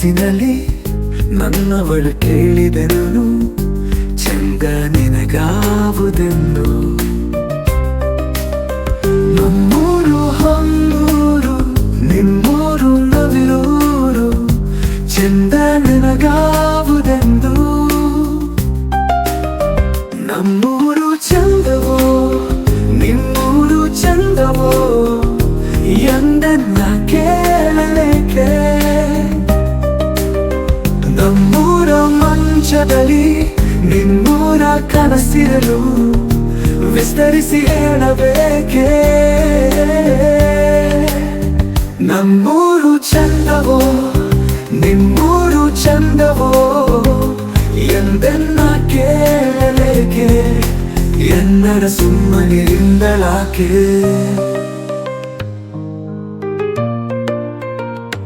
ಕನಸಿನಲ್ಲಿ ನನ್ನವಳು ಕೇಳಿದೆನು ಚಂದ ನಿನಗಾವುದೆಂದು. ನಮ್ಮೂರು ನಮ್ಮೂರ ಮಂಚದಲ್ಲಿ ನಿಮ್ಮೂರ ಕನಸಿರಲು ವಿಸ್ತರಿಸಿ ಹೇಳಬೇಕೆ? ನಮ್ಮೂರು ಚಂದವೋ, ನಿಮ್ಮೂರು ಚಂದವೋ, ಎಂದೆನ್ನ ಕೇಳಲೇಕೆ ಎನ್ನಡ ಸುಮ್ಮನಿರಿಂದಲಾಕೆ?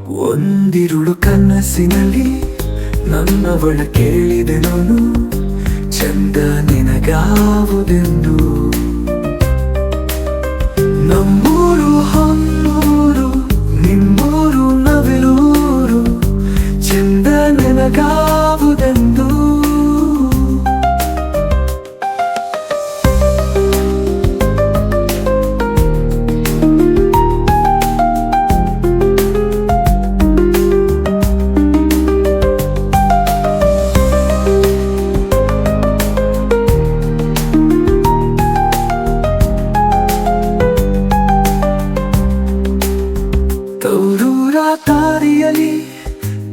ಒಂದಿರುಳು ಕನಸಿನಲ್ಲಿ ನನ್ನವಳ ಕೇಳಿದೆ ನಾನು ಚಂದ ನಿನಗಾವುದೆಂದು. ನಮ್ಮೂರು ಹೊನ್ನೂರು ನಿಮ್ಮೂರು ನವಿಲೂರು ಚಂದ ನಿನಗಾವುದೆಂದು ತೌರೂರ ತಾರಿಯಲಿ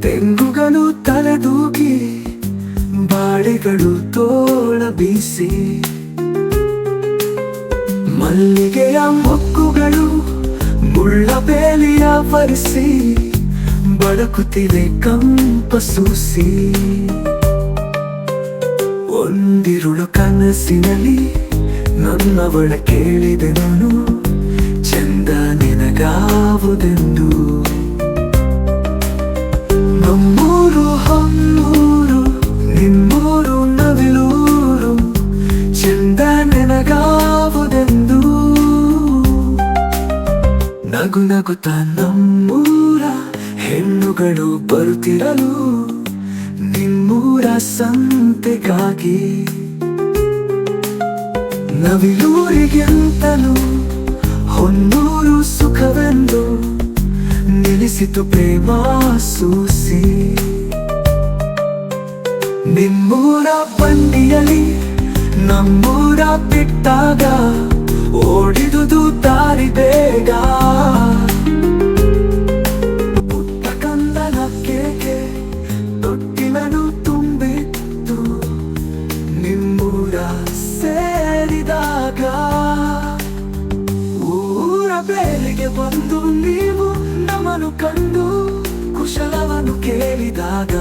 ತೆಂಗುಗಳು ತಲೆದೂಗಿ ಬಾಳೆಗಳು ತೋಳ ಬೀಸಿ. ಮಲ್ಲಿಗೆಯ ಮೊಕ್ಕುಗಳು ಮುಳ್ಳ ಬೇಲಿಯ ಬರಿಸಿ ಬಡಕುತ್ತಿದೆ ಕಂಪ ಸೂಸಿ. ಒಂದಿರುಳು ಕನಸಿನಲ್ಲಿ ನನ್ನವಳ ಕೇಳಿದೆ ನಾನು, ಚಂದ ನಿನಗಾವುದೆಂದು. ನಗು ನಗುತ್ತ ನಮ್ಮೂರ ಹೆಣ್ಣುಗಳು ಬರುತ್ತಿರಲು ನಿಮ್ಮೂರ ಸಂತೆಗಾಗಿ. ನವಿಲೂರಿಗೆಂತಲೂ ಹೊನ್ನೂರು ಸುಖವೆಂದು ನಿಲ್ಲಿಸಿತು ಪ್ರೇಮ ಸೂಸಿ. ನಿಮ್ಮೂರ ಬಂಡಿಯಲಿ ನಮ್ಮೂರ ಬಿಟ್ಟಾಗ ಓಡಿದುದು ಜೀವನು ತುಂಬಿತ್ತು. ನಿಮ್ಮೂರ ಸೇರಿದಾಗ ಊರ ಬೇಲಿಗೆ ಬಂದು ನೀವು ನಮ್ಮನ್ನು ಕಂಡು ಕುಶಲವನ್ನು ಕೇಳಿದಾಗ